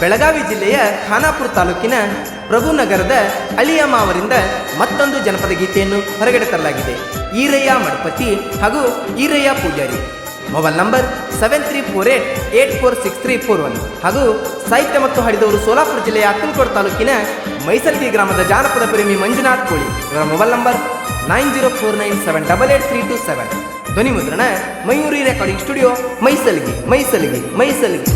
ಬೆಳಗಾವಿ ಜಿಲ್ಲೆಯ ಖಾನಾಪುರ ತಾಲೂಕಿನ ಪ್ರಭುನಗರದ ಅಳಿಯ ಮಾವರಿಂದ ಮತ್ತೊಂದು ಜನಪದ ಗೀತೆಯನ್ನು ಹೊರಗಡೆ ತರಲಾಗಿದೆ. ಈರಯ್ಯ ಮಡಪತಿ ಹಾಗೂ Eerayya Pujari. Mobile number seven three four eight eight four six three four one ಹಾಗೂ ಸಾಹಿತ್ಯ ಮತ್ತು ಹಾಡಿದವರು ಸೋಲಾಪುರ ಜಿಲ್ಲೆಯ ಅಕ್ಕಲಕೋಟ ತಾಲೂಕಿನ ಮೈಸಲ್ಗಿ ಗ್ರಾಮದ ಜಾನಪದ ಪ್ರೇಮಿ ಮಂಜುನಾಥ್ ಕೋಳಿ. ಇವರ mobile number nine zero four nine seven double eight three two seven. ಧ್ವನಿ ಮುದ್ರಣ ಮಯೂರಿ ರೆಕಾರ್ಡಿಂಗ್ ಸ್ಟುಡಿಯೋ ಮೈಸಲ್ಗಿ ಮೈಸಲ್ಗಿ ಮೈಸಲ್ಗಿ.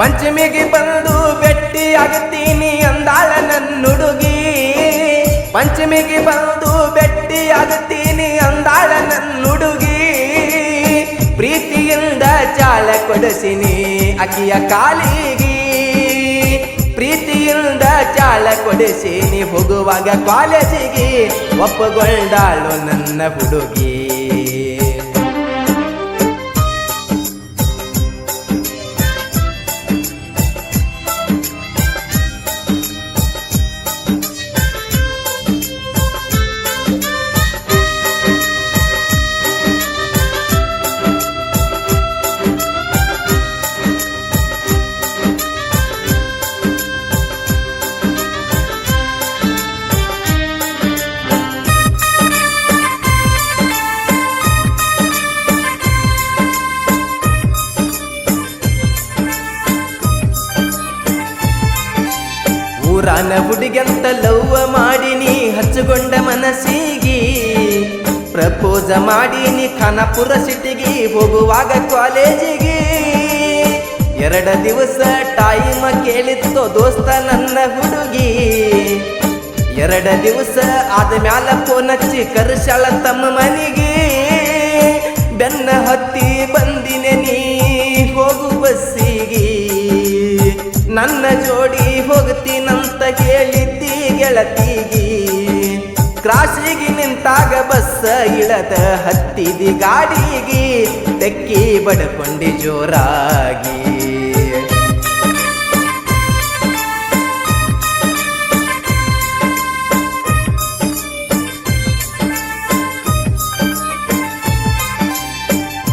ಪಂಚಮಿಗೆ ಬಂದು ಬೆಟ್ಟಿ ಆಗತೀನಿ ಅಂದಾಳ ನನ್ನುಡುಗಿ. ಪಂಚಮಿಗೆ ಬಂದು ಬೆಟ್ಟಿ ಆಗತೀನಿ ಅಂದಾಳ ನನ್ನುಡುಗಿ. ಪ್ರೀತಿಯಿಂದ ಚಾಲ ಕೊಡಿಸಿನಿ ಅಕ್ಕಿಯ ಕಾಲಿಗಿ. ಪ್ರೀತಿಯಿಂದ ಚಾಲ ಕೊಡಿಸಿನಿ ಹೋಗುವಾಗ ಕಾಲೇಜಿಗೆ. ಒಪ್ಪಗೊಂಡಾಳು ನನ್ನ ಹುಡುಗಿ. ಊರಾನ ಹುಡುಗಂತ ಲವ್ವ ಮಾಡಿನಿ ಹಚ್ಚಗೊಂಡ ಮನಸ್ಸಿಗಿ. ಪ್ರಪೋಸ ಮಾಡಿನಿ ಖಾನಾಪುರ ಸಿಟಿಗೆ ಹೋಗುವಾಗ ಕಾಲೇಜಿಗೆ. ಎರಡ ದಿವಸ ಟೈಮ್ ಕೇಳಿತ್ತು ದೋಸ್ತ ನನ್ನ ಹುಡುಗಿ. ಎರಡ ದಿವಸ ಆದ ಮ್ಯಾಲ ಫೋನ್ ಹಚ್ಚಿ ಕರ್ಶಾಳ ತಮ್ಮ ಮನೆಗೆ. ಬೆನ್ನ ಹತ್ತಿ ಬಂದಿನೆ ನೀ ಹೋಗು ಬಸ್ಸಿಗೆ. ನನ್ನ ಜೋಡಿ ಹೋಗ್ತೀನಂತ ಕೇಳಿದ್ದಿ ಗೆಳತಿಗಿ. ಕ್ರಾಸಿಗೆ ನಿಂತಾಗ ಬಸ್ಸ ಇಳದ ಹತ್ತಿದಿ ಗಾಡಿಗಿ. ತೆಕ್ಕಿ ಬಡಕೊಂಡಿ ಜೋರಾಗಿ.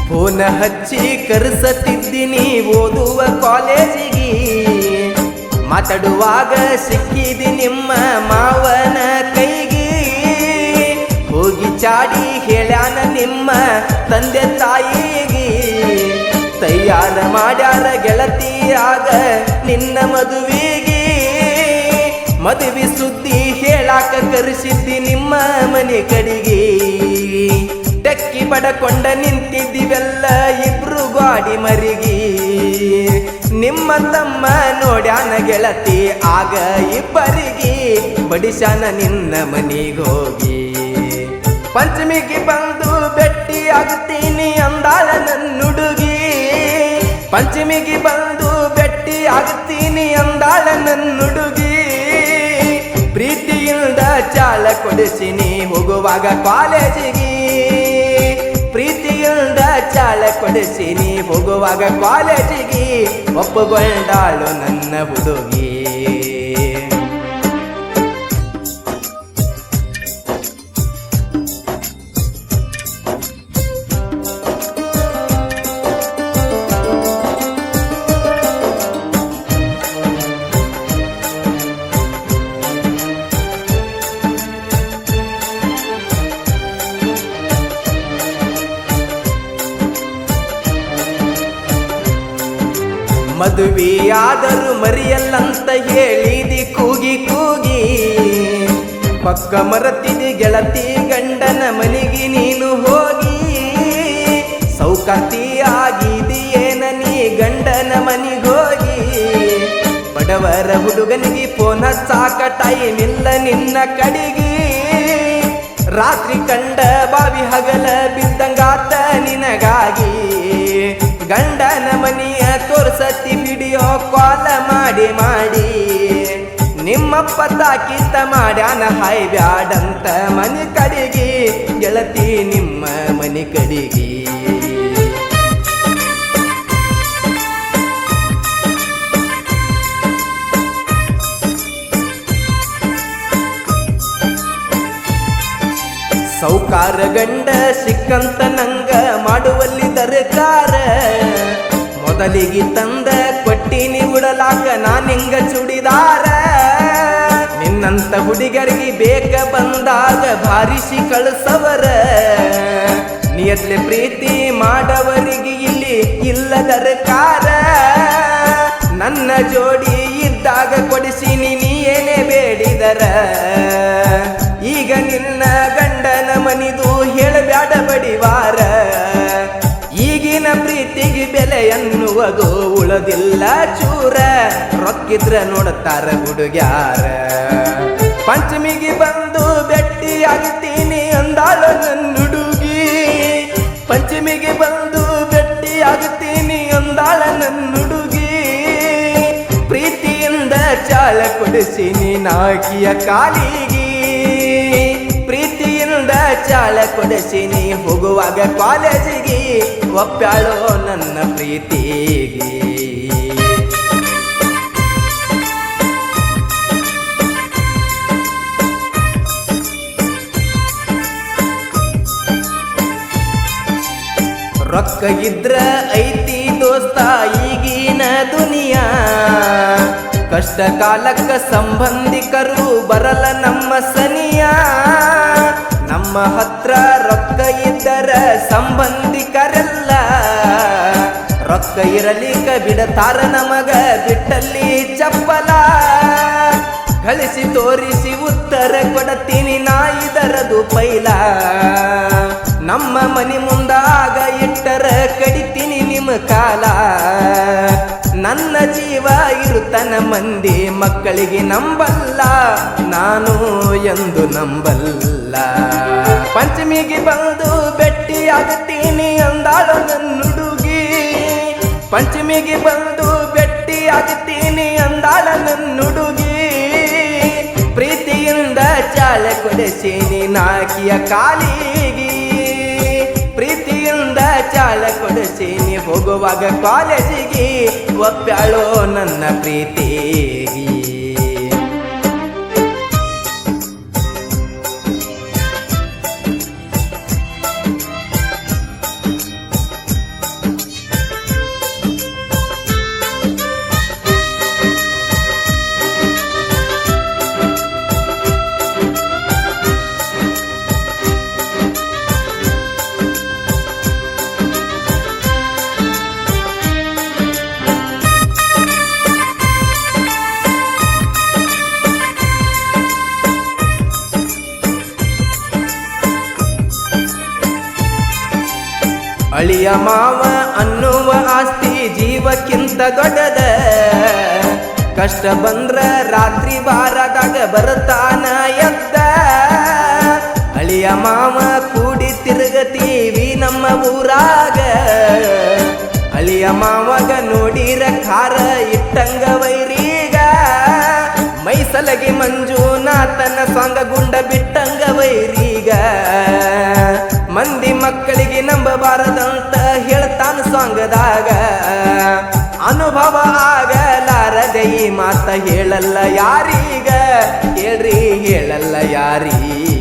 ಫೋನ ಹಚ್ಚಿ ಕರೆಸತಿದ್ದೀನಿ ಓದುವ ಕಾಲೇಜಿಗೆ. ಮಾತಾಡುವಾಗ ಸಿಕ್ಕಿದಿ ನಿಮ್ಮ ಮಾವನ ಕೈಗೆ. ಹೋಗಿ ಚಾಡಿ ಹೇಳ್ಯಾನ ನಿಮ್ಮ ತಂದೆ ತಾಯಿಗೆ. ತಯಾರ ಮಾಡ್ಯಾರ ಗೆಳತಿಯಾಗ ನಿನ್ನ ಮದುವೆಗೆ. ಮದುವೆ ಸುದ್ದಿ ಹೇಳಾಕ ಕರೆಸಿದ್ದಿ ನಿಮ್ಮ ಮನೆ ಕಡೆಗೆ. ಟಕ್ಕಿ ಪಡಕೊಂಡ ನಿಂತಿದ್ದೀವೆಲ್ಲ ಇಬ್ರು ಗಾಡಿ ಮರಿಗಿ. ನಿಮ್ಮ ತಮ್ಮ ನೋಡ್ಯಾನ ಗೆಳತಿ, ಆಗ ಇಬ್ಬರಿಗೆ ಬಡಿಸಾನ ನಿನ್ನ ಮನಿಗೋಗಿ. ಪಂಚಮಿಗೆ ಬಂದು ಬೆಟ್ಟಿ ಆಗ್ತೀನಿ ಅಂದಾಳ ನನ್ನುಡುಗಿ ಪಂಚಮಿಗೆ ಬಂದು ಬೆಟ್ಟಿ ಆಗ್ತೀನಿ ಅಂದಾಳ ನನ್ನುಡುಗಿ ಪ್ರೀತಿಯಿಂದ ಚಾಲ ಕೊಡಿಸಿನಿ ಹೋಗುವಾಗ ಕಾಲೇಜಿಗೆ ಪ್ರೀತಿಯಿಂದ ಕೊಡಿಸಿ ನೀ ಹೋಗುವಾಗ ಕಾಲೇಜಿಗೆ ಒಪ್ಪುಗೊಂಡಾಳು ನನ್ನ ಹುಡುಗಿ. ಮದುವೆಯಾದರೂ ಮರಿಯಲ್ಲಂತ ಹೇಳಿದಿ ಕೂಗಿ ಕೂಗಿ. ಪಕ್ಕ ಮರತಿದಿ ಗೆಳತಿ ಗಂಡನ ಮನೆಗೆ ನೀನು ಹೋಗಿ. ಸೌಕತಿಯಾಗಿದೆಯೇನ ನೀ ಗಂಡನ ಮನಿಗೋಗಿ ಬಡವರ ಹುಡುಗನಿಗೆ ಫೋನ್ ಸಾಕ ಟೈಮ್ ನಿನ್ನ ಕಡೆಗೆ. ರಾತ್ರಿ ಕಂಡ ಬಾವಿ ಹಗಲ ಬಿದ್ದಂಗಾತ ಹಿಡಿಯೋ ವಿಡಿಯೋ ಕಾಲ್ ಮಾಡಿ ಮಾಡಿ. ನಿಮ್ಮ ನಿಮ್ಮಪ್ಪ ತಾಕಿತ ಮಾಡ್ಯಾನ, ಹಾಯ್ ಬ್ಯಾಡಂತ ಮನೆ ಕಡೆಗೆ. ಗೆಳತಿ ನಿಮ್ಮ ಮನೆ ಕಡೆಗೆ. ಸೌಕಾರ ಗಂಡ ಸಿಕ್ಕಂತ ನಂಗ ಮಾಡುವಲ್ಲಿ ದರಕಾರ. ಮೊದಲಿಗೆ ತಂದ ಕೊಟ್ಟಿನಿ ಉಡಲಾಕ ನಾನಿಂಗ ಚುಡಿದಾರ? ನಿನ್ನಂತ ಹುಡುಗರಿಗೆ ಬೇಕ ಬಂದಾಗ ಭಾರಿಸಿ ಕಳಿಸವರ? ನಿಯತ್ಲೆ ಪ್ರೀತಿ ಮಾಡವರಿಗೆ ಇಲ್ಲಿ ಇಲ್ಲ ಕಾರ? ನನ್ನ ಜೋಡಿ ಇದ್ದಾಗ ಕೊಡಿಸಿ ನೀ ಏನೇ ಬೇಡಿದರ? ಈಗ ನಿನ್ನ ಗಂಡನ ಮನಿದು ಹೇಳಬ್ಯಾಡ ಬಡಿವಾರ? ಎನ್ನುವುದು ಉಳದಿಲ್ಲ ಚೂರ. ರೊಕ್ಕಿದ್ರ ನೋಡುತ್ತಾರೆ ಹುಡುಗ್ಯಾರ. ಪಂಚಮಿಗೆ ಬಂದು ಭೆಟ್ಟಿಯಾಗ್ತೀನಿ ಅಂದಾಳ ನನ್ನ ಹುಡುಗಿ. ಪಂಚಮಿಗೆ ಬಂದು ಭೆಟ್ಟಿಯಾಗ್ತೀನಿ ಅಂದಾಳ ನನ್ನ ಹುಡುಗಿ. ಪ್ರೀತಿಯಿಂದ ಚಾಲ ಕೊಡಿಸಿ ನೀನಾಕಿಯ ಕಾಲಿಗೆ. ಪ್ರೀತಿಯಿಂದ ಚಾಳ ಕೊಡಿಸಿನಿ ಹೋಗುವಾಗ ಕಾಲೇಜಿಗೆ ಒಪ್ಪಾಳೋ ನನ್ನ ಪ್ರೀತಿಗೆ. ರೊಕ್ಕ ಇದ್ರ ಐತಿ ದೋಸ್ತ ಈಗಿನ ದುನಿಯಾ. ಕಷ್ಟ ಕಾಲಕ್ಕ ಸಂಬಂಧಿಕರು ಬರಲ ನಮ್ಮ ಸನಿಯ. ನಮ್ಮ ಹತ್ರ ರೊಕ್ಕ ಇದ್ದರ ಸಂಬಂಧಿಕರೆಲ್ಲ ರೊಕ್ಕ ಇರಲಿಕ್ಕ ಬಿಡತಾರ ನಮಗ, ಬಿಟ್ಟಲ್ಲಿ ಚಪ್ಪಲ. ಕಳಿಸಿ ತೋರಿಸಿ ಉತ್ತರ ಕೊಡತೀನಿ ನಾ ಇದರದು ಪೈಲ. ನಮ್ಮ ಮನೆ ಮುಂದಾಗ ಇಟ್ಟರ ಕಡಿತೀನಿ ನಿಮ್ಮ ಕಾಲ. ನನ್ನ ಜೀವ ಇರುತ್ತನ ಮಂದಿ ಮಕ್ಕಳಿಗೆ ನಂಬಲ್ಲ, ನಾನು ಎಂದು ನಂಬಲ್ಲ. ಪಂಚಮಿಗೆ ಬಂದು ಭೆಟ್ಟಿಯಾಗುತ್ತೀನಿ ಅಂದಾಳು ನನ್ನ ಹುಡುಗಿ. ಪಂಚಮಿಗೆ ಬಂದು ಭೆಟ್ಟಿಯಾಗುತ್ತೀನಿ ಅಂದಾಳ ನನ್ನ ಹುಡುಗಿ. ಪ್ರೀತಿಯಿಂದ ಚಾಲ ಕೊಡಿಸೀನಿ ನಾಕಿಯ ಕಾಲಿಗಿ. ಪ್ರೀತಿಯಿಂದ ಚಾಲ ಕೊಡಿಸೀನಿ ಹೋಗುವಾಗ ಕಾಲೇಜಿಗೆ ಒಪ್ಪ್ಯಾಳೋ ನನ್ನ ಪ್ರೀತಿಗೆ. ಅಳಿಯ ಮಾವ ಅನ್ನುವ ಆಸ್ತಿ ಜೀವಕ್ಕಿಂತ ದೊಡ್ಡದ. ಕಷ್ಟ ಬಂದ್ರ ರಾತ್ರಿ ಬಾರದಾಗ ಬರುತ್ತಾನ ಎತ್ತ ಅಳಿಯ ಮಾವ ಕೂಡಿ ತಿರುಗತೀವಿ ನಮ್ಮ ಊರಾಗ. ಅಳಿಯ ಮಾವಗ ನೋಡಿರ ಖಾರ ಇಟ್ಟಂಗ ವೈರೀಗ. ಮೈಸಲಗಿ ಮಂಜುನಾಥನ ಸಾಂಗ ಗುಂಡ ಬಿಟ್ಟಂಗ ವೈರೀಗ. ಮಂದಿ ಮಕ್ಕಳಿಗೆ ನಂಬಬಾರದಂತ ಹೇಳ್ತಾನ ಸ್ವಂಗದಾಗ ಅನುಭವ ಆಗಲಾರದೆ ಈ ಮಾತ ಹೇಳಲ್ಲ ಯಾರೀಗ? ಹೇಳ್ರಿ ಹೇಳಲ್ಲ ಯಾರೀಗ?